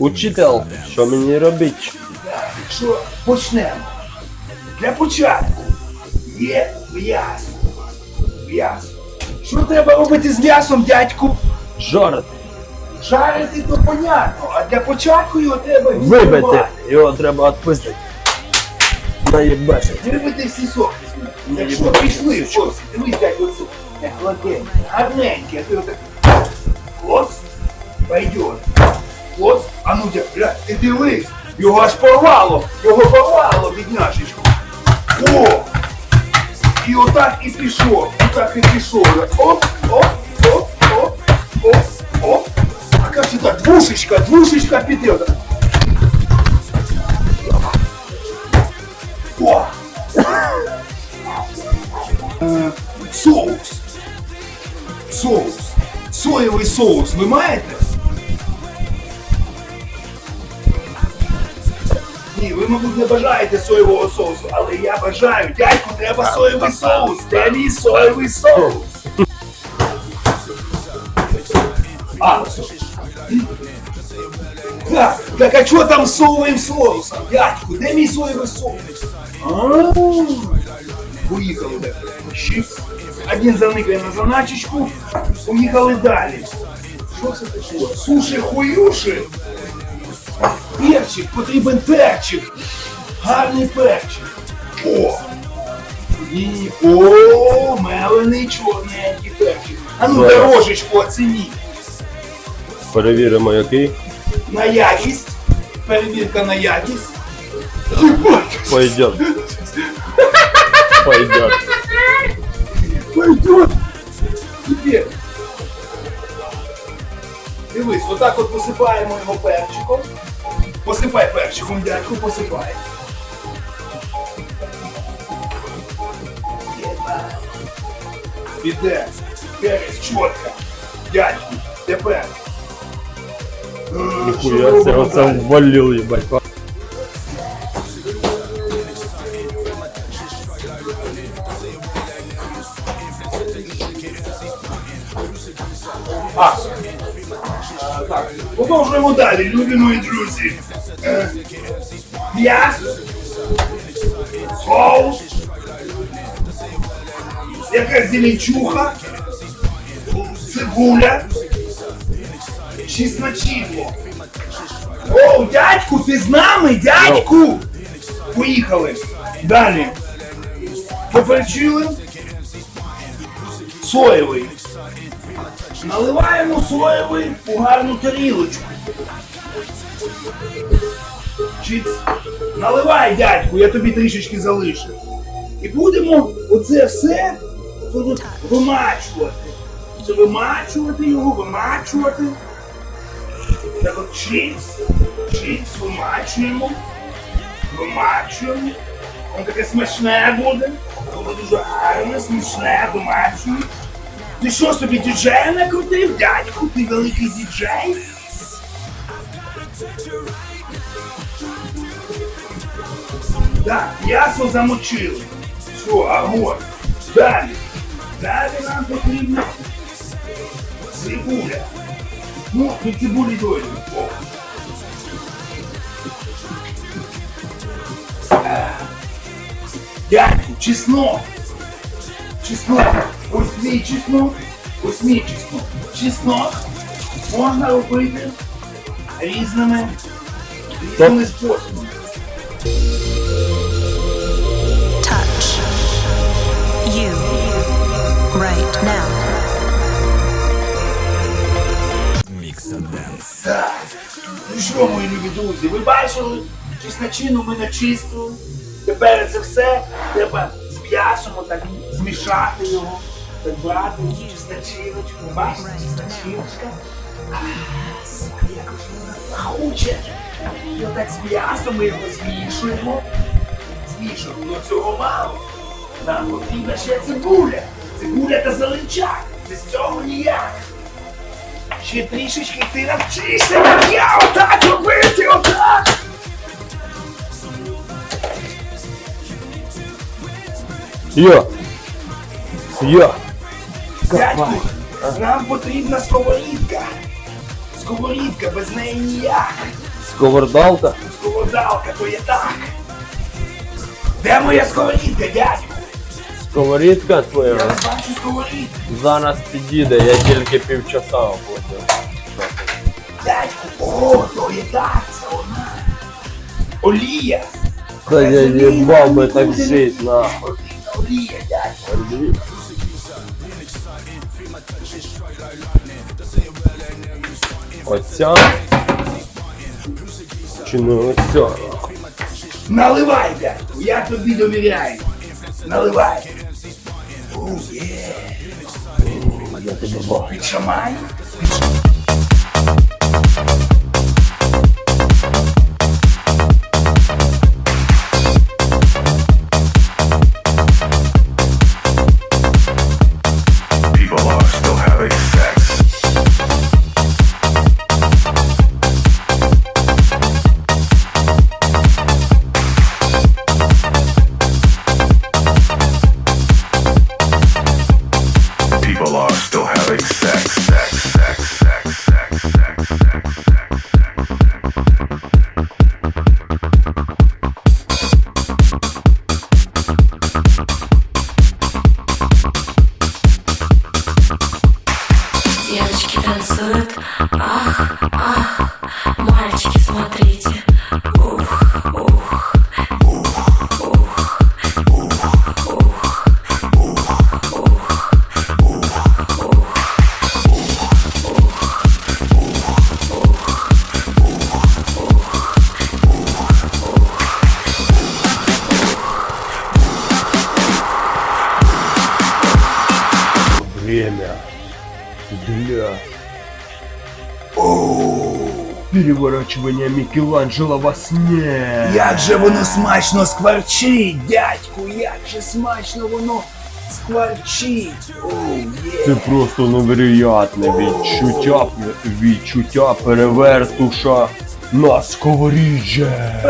Учитель, що мені робити? Що почнемо? Для початку є м'ясо. М'ясо. Що треба робити з м'ясом, дядьку? Жорт, Жарити то понятно, а для початку його треба вибити. відбивати. Його треба відпустити. Наєбашить. Вибити всі соки. Так що пішли, дивись, дядь, оце. Як гладеньке, гарненьке, а ти отак. Хлоц, пойдет. Хлоц, а ну дядь, бля, ти дивись, його аж порвало, його порвало, бідняшечку. О! І отак і пішов, отак і пішов. Оп, оп, оп, оп, оп, оп. А каже так, двушечка, двушечка піде. О! Е, соус. Соус. Соєвий соус ви маєте? Ні, ви, мабуть, не бажаєте соєвого соусу, але я бажаю. Дядьку, треба соєвий соус. Де мій соєвий соус? А, так, так а що там з соєвим соусом? Дядьку, де мій соєвий соус? А, Поїхали так. Щип. Один заникає на заначечку, поїхали далі. Що це таке? Суші хуюші. Перчик, потрібен перчик. Гарний перчик. О! І, о, мелений чорненький перчик. А ну Зараз. дорожечку оцініть. Перевіримо який. На якість. Перевірка на якість. Єбать! Пойдет. Пойдет. Пойдет. Теперь. Дивись, отак от посипаємо його перчиком. Посипай перчиком, дядьку, посипай. Піде. Перець чітко. Дядьку, тепер. Робимо себе ввалив, їбать. А, а, так, продовжуємо далі, любі мої друзі. Е, М'ясо, соус, якась зеленчуха, цибуля, чесночинко. О, дядьку, ти з нами, дядьку! Поїхали. Далі. Поперчили. Соєвий. Наливаємо соєвий у гарну тарілочку. Чиц. Наливай, дядьку, я тобі трішечки залишив. І будемо оце все вимачувати. Це вимачувати його, вимачувати. Так от чиц, чиц, вимачуємо. Вимачуємо. Воно таке смачне буде. Воно дуже гарне, смачне, вимачуємо. Ти що собі діджея накрутив, дядьку? Ти великий діджей? Так, м'ясо замочили. Все, огонь. Далі. Далі нам потрібна цибуля. Ну, до цибулі дойдемо. Дядьку, чеснок. Чеснок. Ось мій чеснок. Ось мій чеснок. Чеснок можна робити різними, різними способами. touch you right now. Так. Ну що, мої любі друзі, ви бачили, чесночину ми начистили. Тепер це все треба м'ясом отак змішати його. Так брати цю чесночиночку. Бачите, чесночиночка. А, сука, як вона пахуче. І отак з м'ясом ми його змішуємо. Змішуємо. Ну цього мало. Нам потрібна ще цибуля. Цибуля та зеленчак. Без цього ніяк. Ще трішечки ти навчишся, як я отак робити, отак! Йо! Йо! Дядьку, нам потрібна сковорідка. Сковорідка, без неї ніяк. Сковердалка? Сковородалка, то є так. Де моя сковорідка, дядьку? Сковорідка твоя? Я не бачу сковорідки. Зараз підійде, я тільки півчаса потім. Дядьку, о, то є так, це вона. Олія. Та я їбав би так жить, нахуй. Оця? Чи не оця? Наливай, дядьку, я тобі довіряю. Наливай. О, є. Я тебе бачу. Від Время для переворачивания Микеланджело во сне. Як же воно смачно скварчить, дядьку, як же смачно воно скварчить. О, Це просто невероятне відчуття, відчуття перевертуша на сковоріжжя.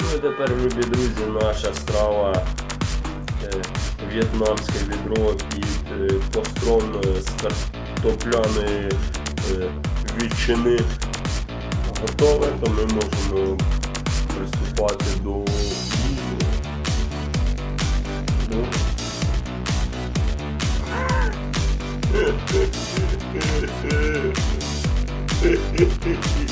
Ну і тепер, любі друзі, наша страва в'єтнамське відро під е, построн е, з картопляної е, ветчини готове, то ми можемо приступати до. Ну.